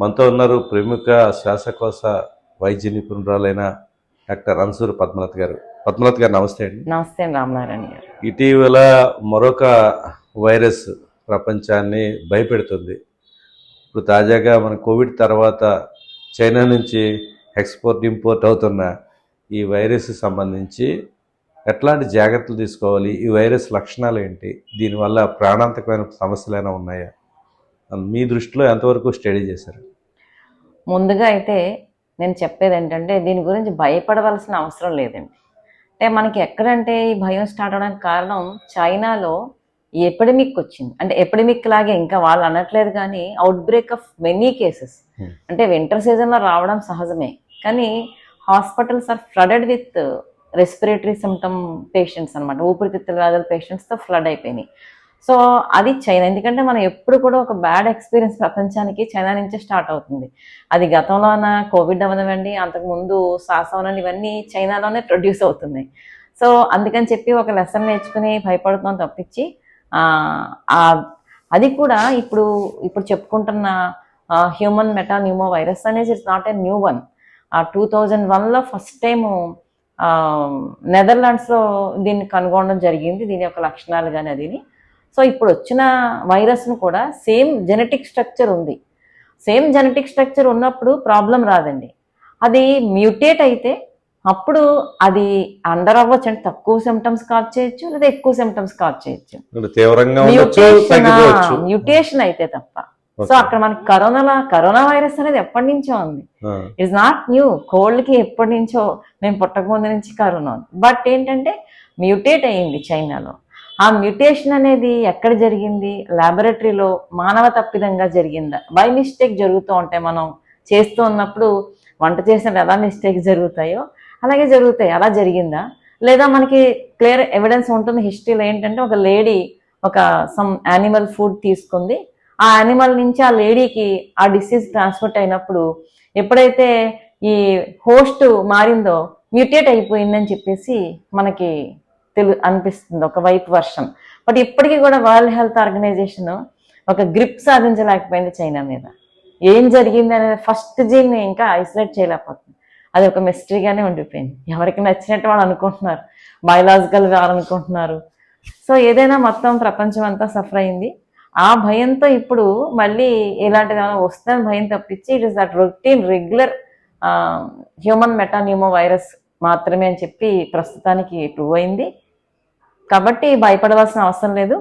మనతో ఉన్నారు ప్రముఖ శ్వాసకోశ వైద్య నిపుణురాలైన డాక్టర్ అన్సూర్ పద్మనాథ్ గారు. పద్మనాథ్ గారు నమస్తే అండి. నమస్తే రామనారాయణ గారు. ఇటీవల మరొక వైరస్ ప్రపంచాన్ని భయపెడుతుంది. ఇప్పుడు తాజాగా మన కోవిడ్ తర్వాత చైనా నుంచి ఎక్స్పోర్ట్ ఇంపోర్ట్ అవుతున్న ఈ వైరస్ సంబంధించి ఎట్లాంటి జాగ్రత్తలు తీసుకోవాలి? ఈ వైరస్ లక్షణాలు ఏంటి? దీనివల్ల ప్రాణాంతకమైన సమస్యలు ఏమైనా ఉన్నాయా? మీ దృష్టిలో ఎంతవరకు స్టడీ చేశారు? ముందుగా అయితే నేను చెప్పేది ఏంటంటే దీని గురించి భయపడవలసిన అవసరం లేదండి. అంటే మనకి ఎక్కడంటే ఈ భయం స్టార్ట్ అవడానికి కారణం చైనాలో ఎపిడమిక్ వచ్చింది. అంటే ఎపిడమిక్ లాగే ఇంకా వాళ్ళు అనట్లేదు కానీ outbreak of many cases. Hmm. అంటే వింటర్ సీజన్లో రావడం సహజమే. కానీ hospitals are flooded with respiratory symptom patients అనమాట ఊపిరితిత్తుల వ్యాధుల పేషెంట్స్తో ఫ్లడ్ అయిపోయినాయి. సో అది చైనా ఎందుకంటే మనం ఎప్పుడు కూడా ఒక బ్యాడ్ ఎక్స్పీరియన్స్ ప్రపంచానికి చైనా నుంచే స్టార్ట్ అవుతుంది. అది గతంలోన కోవిడ్ అవనివ్వండి అంతకుముందు సాస్ అవనండి ఇవన్నీ చైనాలోనే ప్రొడ్యూస్ అవుతున్నాయి. సో అందుకని చెప్పి ఒక లెసన్ నేర్చుకుని భయపడుతున్నాం తప్పించి అది కూడా ఇప్పుడు ఇప్పుడు చెప్పుకుంటున్న హ్యూమన్ మెటాన్యూమో వైరస్ అనేది it's not a new one ఆ టూ థౌజండ్ వన్లో ఫస్ట్ టైము నెదర్లాండ్స్లో దీన్ని కనుగొనడం జరిగింది. దీని యొక్క లక్షణాలు కానీ అదిని. సో ఇప్పుడు వచ్చిన వైరస్ను కూడా సేమ్ జెనెటిక్ స్ట్రక్చర్ ఉంది. సేమ్ జెనెటిక్ స్ట్రక్చర్ ఉన్నప్పుడు ప్రాబ్లం రాదండి. అది మ్యూటేట్ అయితే అప్పుడు అది అండర్ అవ్వచ్చు అంటే తక్కువ సిమ్టమ్స్ కాజ్ చేయొచ్చు లేదా ఎక్కువ సిమ్టమ్స్ కాజ్ చేయొచ్చు. తీవ్రంగా మ్యూటేషన్ అయితే తప్ప. సో. అక్కడ మనకి కరోనా కరోనా వైరస్ అనేది ఎప్పటి నుంచో ఉంది. ఇట్స్ నాట్ న్యూ కోల్డ్కి ఎప్పటి నుంచో మేము పుట్టకముందు నుంచి కరోనా ఉంది. బట్ ఏంటంటే మ్యూటేట్ అయ్యింది చైనాలో. ఆ మ్యూటేషన్ అనేది ఎక్కడ జరిగింది? లాబొరేటరీలో మానవ తప్పిదంగా జరిగిందా? బై మిస్టేక్ జరుగుతూ ఉంటాయి మనం చేస్తూ ఉన్నప్పుడు వంట చేసినప్పుడు ఎలా మిస్టేక్ జరుగుతాయో అలాగే జరుగుతాయి. అలా జరిగిందా? లేదా మనకి క్లియర్ ఎవిడెన్స్ ఉంటుంది. హిస్టరీలో ఏంటంటే ఒక లేడీ ఒక సమ్ యానిమల్ ఫుడ్ తీసుకుంది. ఆ యానిమల్ నుంచి ఆ లేడీకి ఆ డిసీజ్ ట్రాన్స్మిట్ అయినప్పుడు ఎప్పుడైతే ఈ హోస్ట్ మారిందో మ్యూటేట్ అయిపోయిందని చెప్పేసి మనకి తెలు అనిపిస్తుంది ఒక వైపు వర్షం. బట్ ఇప్పటికీ కూడా వరల్డ్ హెల్త్ ఆర్గనైజేషన్ ఒక గ్రిప్ సాధించలేకపోయింది చైనా మీద. ఏం జరిగింది అనేది ఫస్ట్ జీన్ని ఇంకా ఐసోలేట్ చేయలేకపోతుంది. అది ఒక మిస్టరీగానే ఉండిపోయింది. ఎవరికి నచ్చినట్టు వాళ్ళు అనుకుంటున్నారు. బయలాజికల్ వారు అనుకుంటున్నారు. సో ఏదైనా మొత్తం ప్రపంచం అంతా సఫర్ అయింది. ఆ భయంతో ఇప్పుడు మళ్ళీ ఇలాంటిది ఏమైనా వస్తుందని భయం తప్పించి it is that routine regular human metapneumovirus మాత్రమే అని చెప్పి ప్రస్తుతానికి ప్రూవ్ అయింది. కాబట్టి భయపడవలసిన అవసరం లేదు.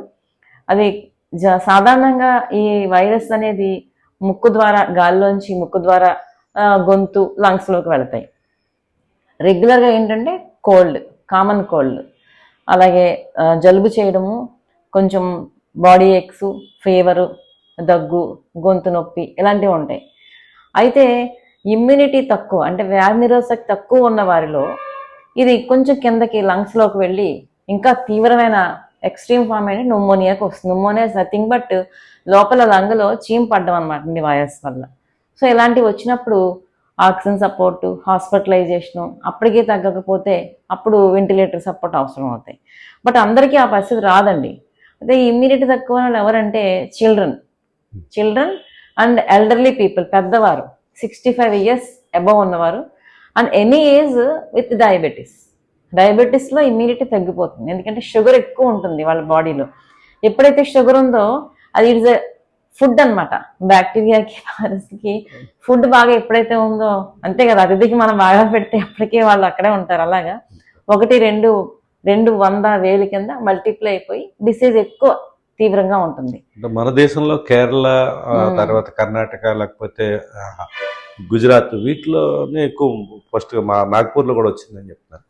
అది జ- సాధారణంగా ఈ వైరస్ అనేది ముక్కు ద్వారా గాల్లోంచి ముక్కు ద్వారా గొంతు లంగ్స్లోకి వెళతాయి. రెగ్యులర్గా ఏంటంటే కోల్డ్ కామన్ కోల్డ్ అలాగే జలుబు చేయడము కొంచెం బాడీ ఎక్స్ ఫీవరు దగ్గు గొంతు నొప్పి ఇలాంటివి ఉంటాయి. అయితే ఇమ్యూనిటీ తక్కువ అంటే వ్యాధి నిరోధక తక్కువ ఉన్న వారిలో ఇది కొంచెం కిందకి లంగ్స్లోకి వెళ్ళి ఇంకా తీవ్రమైన ఎక్స్ట్రీమ్ ఫామ్ అంటే న్యూమోనియాకి వస్తుంది. న్యూమోనియా ఇస్ నథింగ్ బట్ లోపల లంగ్లో చీమ్ పడ్డం అనమాట అండి వైరస్ వల్ల. సో ఇలాంటివి వచ్చినప్పుడు ఆక్సిజన్ సపోర్టు హాస్పిటలైజేషను అప్పటికే తగ్గకపోతే అప్పుడు వెంటిలేటర్ సపోర్ట్ అవసరం అవుతాయి. బట్ అందరికీ ఆ పరిస్థితి రాదండి. అదే ఇమ్మీడియట్ తక్కువ వాళ్ళు ఎవరంటే children children and elderly people పెద్దవారు. సిక్స్టీ ఫైవ్ ఇయర్స్ అబవ్ ఉన్నవారు. And any age with diabetes డయాబెటీస్లో immunity తగ్గిపోతుంది. ఎందుకంటే షుగర్ ఎక్కువ ఉంటుంది వాళ్ళ బాడీలో ఎప్పుడైతే షుగర్ ఉందో అది ఇట్స్ ఫుడ్ అనమాట బ్యాక్టీరియాకి వైరస్కి ఫుడ్ బాగా ఎప్పుడైతే ఉందో అంతే కదా అతిథికి మనం బాగా పెడితే అప్పటికే వాళ్ళు అక్కడే ఉంటారు అలాగా? ఒకటి రెండు రెండు వంద వేలు కింద మల్టిప్లై అయిపోయి డిసీజ్ ఎక్కువ తీవ్రంగా ఉంటుంది. మన దేశంలో కేరళ మ్మ్. తర్వాత కర్ణాటక లేకపోతే గుజరాత్ వీటిలోనే ఎక్కువ ఫస్ట్ మా నాగ్పూర్లో కూడా వచ్చిందని చెప్తున్నారు.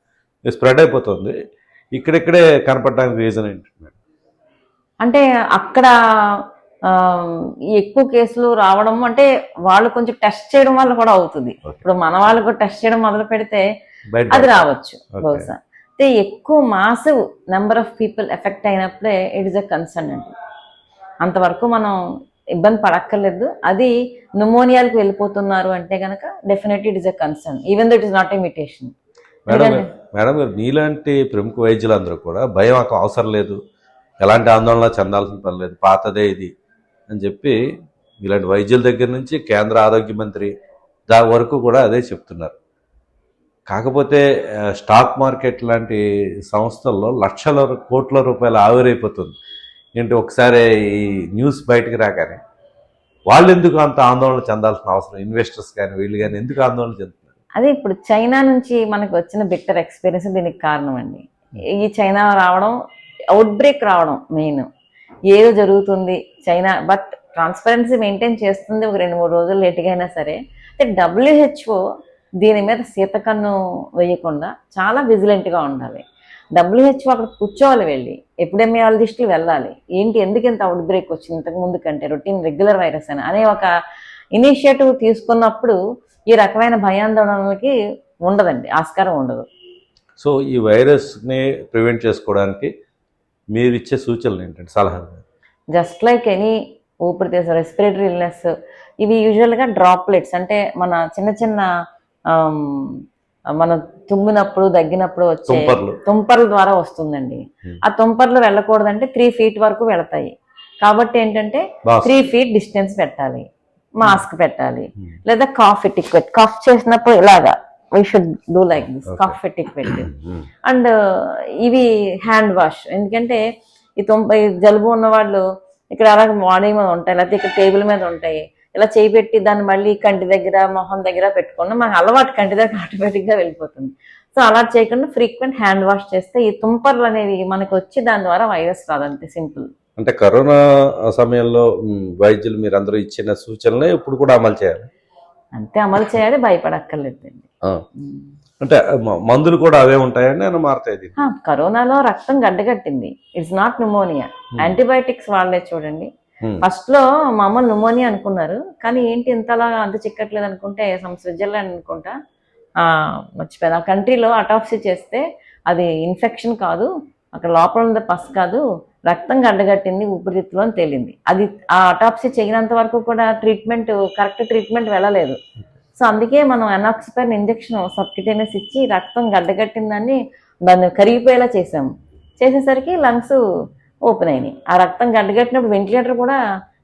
స్ప్రెడ్ అయిపోతుంది. ఇక్కడిక్కడే కనపడడానికి రీజన్ ఏంటి అంటే అక్కడ ఎక్కువ కేసులు రావడం అంటే వాళ్ళు కొంచెం టెస్ట్ చేయడం వల్ల కూడా అవుతుంది. ఇప్పుడు మన వాళ్ళు కూడా టెస్ట్ చేయడం మొదలు పెడితే అది రావచ్చు. బహుశా. అయితే ఎక్కువ massive number of people effect అయినప్పుడే ఇట్ ఇస్ అ కన్సర్న్ అండి. అంతవరకు మనం ఇబ్బంది పడక్కర్లేదు. అది న్యూమోనియాలకు వెళ్ళిపోతున్నారు అంటే కనుక definitely it is a concern even though it is not a mutation madam madam గారు మీలాంటి ప్రముఖ వైద్యులందరూ కూడా భయం అవసరం లేదు. ఎలాంటి ఆందోళన చెందాల్సిన పని లేదు. పాతదే ఇది అని చెప్పి ఇలాంటి వైద్యుల దగ్గర నుంచి కేంద్ర ఆరోగ్య మంత్రి దా వరకు కూడా అదే చెప్తున్నారు. కాకపోతే స్టాక్ మార్కెట్ లాంటి సంస్థల్లో లక్షల కోట్ల రూపాయలు ఆవిరైపోతుంది. ఏంటి ఒకసారి ఈ న్యూస్ బయటకు రాగానే వాళ్ళు ఎందుకు అంత ఆందోళన చెందాల్సిన అవసరం? ఇన్వెస్టర్స్ కానీ వీళ్ళు కానీ ఎందుకు ఆందోళన చెందుతున్నారు అదే ఇప్పుడు చైనా నుంచి మనకు వచ్చిన బిట్టర్ ఎక్స్పీరియన్స్ దీనికి కారణం అండి. ఈ చైనా రావడం అవుట్ బ్రేక్ రావడం మెయిన్. ఏదో జరుగుతుంది చైనా బట్ ట్రాన్స్పరెన్సీ మెయింటైన్ చేస్తుంది ఒక రెండు మూడు రోజులు లేట్గా అయినా సరే. అయితే డబ్ల్యూహెచ్ఓ దీని మీద సీతకన్ను వేయకుండా చాలా విజిలెంట్గా ఉండాలి. డబ్ల్యూహెచ్ఓ అక్కడ కూర్చోవాలి వెళ్ళి. ఎపిడెమియాలజిస్టులు వెళ్ళాలి. ఏంటి ఎందుకు ఇంత అవుట్ బ్రేక్ వచ్చింది? ఇంతకు ముందు కంటే రొటీన్ రెగ్యులర్ వైరస్ అని అనే ఒక ఇనిషియేటివ్ తీసుకున్నప్పుడు ఈ రకమైన భయాందోళనలకి ఉండదండి ఆస్కారం ఉండదు. సో ఈ వైరస్ని ప్రివెంట్ చేసుకోవడానికి మీరు ఇచ్చే సూచనలు ఏంటంటే సలహాలు? జస్ట్ లైక్ ఎనీ ఊపిరితిత్తుల రెస్పిరేటరీ ఇల్నెస్ ఇవి యూజువల్గా డ్రాప్లెట్స్ అంటే మన చిన్న చిన్న మనం తుమ్మినప్పుడు దగ్గినప్పుడు వచ్చే తుంపర్లు. ద్వారా వస్తుందండి. ఆ తుంపర్లు వెళ్ళకూడదంటే త్రీ ఫీట్ వరకు వెళతాయి. కాబట్టి ఏంటంటే త్రీ ఫీట్ డిస్టెన్స్ పెట్టాలి. మాస్క్ పెట్టాలి Hmm. లేదా కాఫ్ ఎటిక్వెట్ కాఫ్ చేసినప్పుడు ఇలాగా we should do like this. Cough etiquette um. And ఇవి హ్యాండ్ వాష్ ఎందుకంటే ఈ తుంప ఈ జలుబు ఉన్న వాళ్ళు ఇక్కడ అలా బాడీ మీద ఉంటాయి లేకపోతే ఇక్కడ టేబుల్ మీద ఉంటాయి ఇలా చేయి పెట్టి దాన్ని మళ్ళీ కంటి దగ్గర మొహం దగ్గర పెట్టుకుని మనకు అలవాటు కంటి దగ్గర ఆటోమేటిక్గా వెళ్ళిపోతుంది సో అలా చేయకుండా ఫ్రీక్వెంట్ హ్యాండ్ వాష్ చేస్తే ఈ తుంపర్లు అనేవి మనకు వచ్చి దాని ద్వారా వైరస్ రాదంతే సింపుల్ అంటే కరోనా సమయంలో వైద్యులు మీరు అందరూ ఇచ్చిన సూచనలే ఇప్పుడు కూడా అమలు చేయాలి? అంతే అమలు చేయాలి భయపడక్కర్లేదండి. అంటే మందులు కూడా అవే ఉంటాయండి అని మారుతాయి కరోనాలో రక్తం గడ్డగట్టింది. ఇట్స్ నాట్ న్యూమోనియా యాంటీబయాటిక్స్ వాళ్ళే చూడండి. ఫస్ట్లో మామూలు న్యూమోనియా అనుకున్నారు. కానీ ఏంటి ఇంతలా అంత చిక్కట్లేదు అనుకుంటే సమ్ స్విట్జర్లాండ్ అనుకుంటా ఆ, మర్చిపోయాను ఆ కంట్రీలో అటాప్సీ చేస్తే అది ఇన్ఫెక్షన్ కాదు. అక్కడ లోపల ఉన్న పస్ కాదు. రక్తం గడ్డగట్టింది ఊపిరితిత్తులో అని తేలింది. అది ఆ అటాప్సీ చేయనంత వరకు కూడా ట్రీట్మెంట్ కరెక్ట్ ట్రీట్మెంట్ వెళ్ళలేదు. సో అందుకే మనం ఎనాక్సిపైన్ ఇంజెక్షన్ సబ్కిటేనియస్ ఇచ్చి రక్తం గడ్డగట్టిందని దాన్ని కరిగిపోయేలా చేసాము చేసేసరికి లంగ్స్ ఓపెన్ అయినాయి. ఆ రక్తం గడ్డగట్టినప్పుడు వెంటిలేటర్ కూడా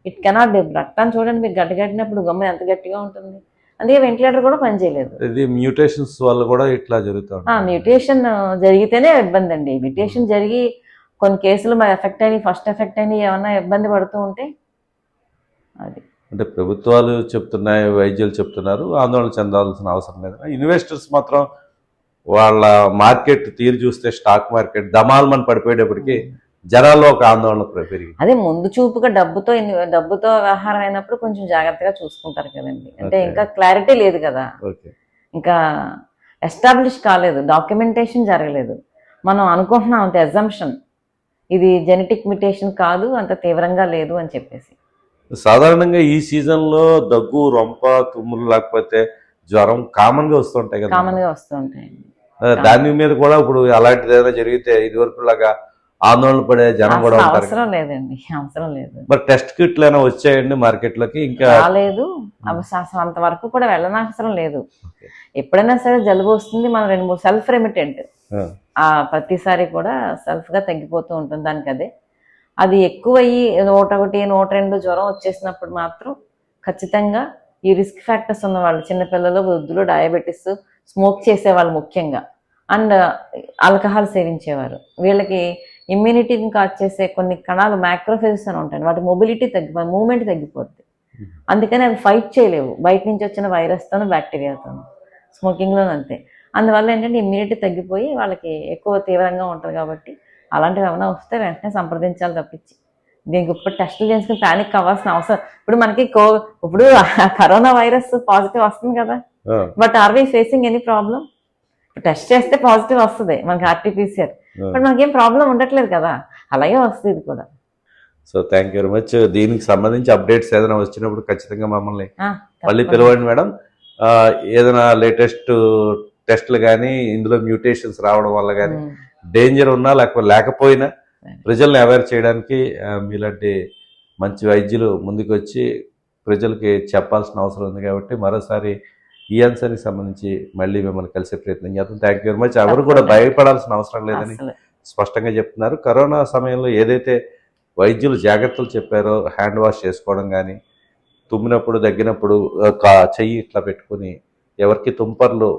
ఇట్ కెనాట్ రక్తాన్ని చూడండి మీకు గడ్డగట్టినప్పుడు గమ్మ ఎంత గట్టిగా ఉంటుంది. అందుకే వెంటిలేటర్ కూడా పనిచేయలేదు ఇది మ్యూటేషన్స్ వల్ల కూడా ఇట్లా జరుగుతుంది ఆ మ్యూటేషన్ జరిగితేనే ఇబ్బంది అండి మ్యూటేషన్ జరిగి కొన్ని కేసులు మరి ఎఫెక్ట్ అయినాయి ఫస్ట్ ఎఫెక్ట్ అయినాయి ఏమన్నా ఇబ్బంది పడుతూ ఉంటే అది. అంటే ప్రభుత్వాలు చెప్తున్నాయి వైద్యులు చెప్తున్నారు ఆందోళన చెందాల్సిన అవసరం లేదు. ఇన్వెస్టర్స్ మాత్రం వాళ్ళ మార్కెట్ తీరు చూస్తే స్టాక్ మార్కెట్ దమాల్మని పడిపోయేటప్పటికి జనాల్లో ఒక ఆందోళన పెరిగింది. అదే ముందు చూపుగా డబ్బుతో డబ్బుతో వ్యవహారం అయినప్పుడు కొంచెం జాగ్రత్తగా చూసుకుంటారు కదండి. అంటే. ఇంకా క్లారిటీ లేదు కదా. ఓకే. ఇంకా ఎస్టాబ్లిష్ కాలేదు డాక్యుమెంటేషన్ జరగలేదు. మనం అనుకుంటున్నాం అంత ఎగ్జంప్షన్ ఇది జెనెటిక్ మ్యుటేషన్ కాదు అంత తీవ్రంగా లేదు అని చెప్పేసి. సాధారణంగా ఈ సీజన్లో దగ్గు రొంప తుమ్ములు లేకపోతే జ్వరం కామన్గా వస్తుంటాయి కదా. కామన్గా వస్తూ ఉంటాయండి అదే దాని మీద కూడా ఇప్పుడు అలాంటిది ఏదైనా జరిగితే ఇది లాగా ఆందోళన పడే జనం కూడా అవసరం లేదండి అవసరం లేదు. మరి టెస్ట్ కిట్లు అయినా వచ్చాయండి మార్కెట్లోకి ఇంకా? రాలేదు. అసలు అంతవరకు కూడా వెళ్ళనవసరం లేదు. ఎప్పుడైనా సరే జలుబు వస్తుంది మనం రెండు మూడు సెల్ఫ్ రెమిటెంట్ ఆ, ప్రతిసారి కూడా సెల్ఫ్గా తగ్గిపోతూ ఉంటుంది దానికి అదే అది ఎక్కువయ్యి నూట ఒకటి నూట రెండు జ్వరం వచ్చేసినప్పుడు మాత్రం ఖచ్చితంగా ఈ రిస్క్ ఫ్యాక్టర్స్ ఉన్న వాళ్ళు చిన్నపిల్లలు వృద్ధులు డయాబెటీస్ స్మోక్ చేసేవాళ్ళు ముఖ్యంగా. అండ్ ఆల్కహాల్ సేవించేవారు. వీళ్ళకి ఇమ్యూనిటీని కాజ్ చేసే కొన్ని కణాలు మ్యాక్రోఫేజెస్ అని ఉంటాయి. వాటి మొబిలిటీ తగ్గిపోయి మూమెంట్ తగ్గిపోద్ది. అందుకని అవి ఫైట్ చేయలేవు. బయట నుంచి వచ్చిన వైరస్తోనూ బ్యాక్టీరియాతోనూ స్మోకింగ్లోనూ అంతే. అందువల్ల ఏంటంటే ఇమ్యూనిటీ తగ్గిపోయి వాళ్ళకి ఎక్కువ తీవ్రంగా ఉంటుంది కాబట్టి అలాంటివి ఏమైనా వస్తే వెంటనే సంప్రదించాలి తప్పించి. దీనికి ఇప్పుడు టెస్టులు చేసుకుని ప్యానిక్ అవ్వాల్సిన అవసరం. ఇప్పుడు మనకి కో ఇప్పుడు కరోనా వైరస్ పాజిటివ్ వస్తుంది కదా. But are we facing any problem test చేస్తే పాజిటివ్ వస్తుంది మనకి ఆర్టీపీసీఆర్. బట్ మనకేం ప్రాబ్లం ఉండట్లేదు కదా. అలాగే వస్తుంది ఇది కూడా. So thank you very much దీనికి సంబంధించి అప్డేట్స్ ఏదైనా వచ్చినప్పుడు ఖచ్చితంగా మమ్మల్ని మళ్ళీ. పిలవండి మేడం. ఏదైనా లేటెస్ట్ టెస్ట్లు కానీ ఇందులో మ్యూటేషన్స్ రావడం వల్ల కానీ. డేంజర్ ఉన్నా లేకపోతే లేకపోయినా. ప్రజల్ని అవేర్ చేయడానికి మీలాంటి మంచి వైద్యులు ముందుకు వచ్చి ప్రజలకి చెప్పాల్సిన అవసరం ఉంది కాబట్టి మరోసారి ఈ అంశానికి సంబంధించి మళ్ళీ మిమ్మల్ని కలిసే ప్రయత్నం చేద్దాం థ్యాంక్ యూ వెరీ మచ్ ఎవరు కూడా. భయపడాల్సిన అవసరం లేదని స్పష్టంగా చెప్తున్నారు కరోనా సమయంలో ఏదైతే వైద్యులు జాగ్రత్తలు చెప్పారో హ్యాండ్ వాష్ చేసుకోవడం కానీ తుమ్మినప్పుడు దగ్గినప్పుడు చెయ్యి ఇట్లా పెట్టుకుని ఎవరికి తుంపర్లు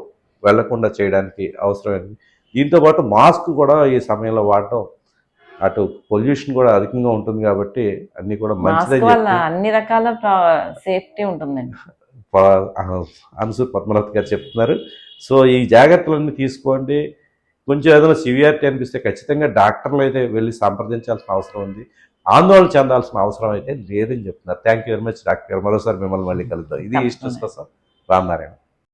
వెళ్ళకుండా చేయడానికి అవసరమైంది దీంతో పాటు మాస్క్ కూడా ఈ సమయంలో వాడటం అటు పొల్యూషన్ కూడా అధికంగా ఉంటుంది కాబట్టి అన్ని కూడా మంచిదే అన్ని రకాల సేఫ్టీ ఉంటుందండి. అన్సూర్ పద్మనాథ్ గారు చెప్తున్నారు. సో ఈ జాగ్రత్తలన్నీ తీసుకోండి. కొంచెం ఏదైనా సివియారిటీ అనిపిస్తే ఖచ్చితంగా డాక్టర్లు అయితే వెళ్ళి సంప్రదించాల్సిన అవసరం ఉంది. ఆందోళన చెందాల్సిన అవసరం అయితే లేదని చెప్తున్నారు. Thank you very much doctor గారు. మరోసారి మిమ్మల్ని మళ్ళీ కలుద్దాం. ఇది ఇష్ట కోసం రామనారాయణ.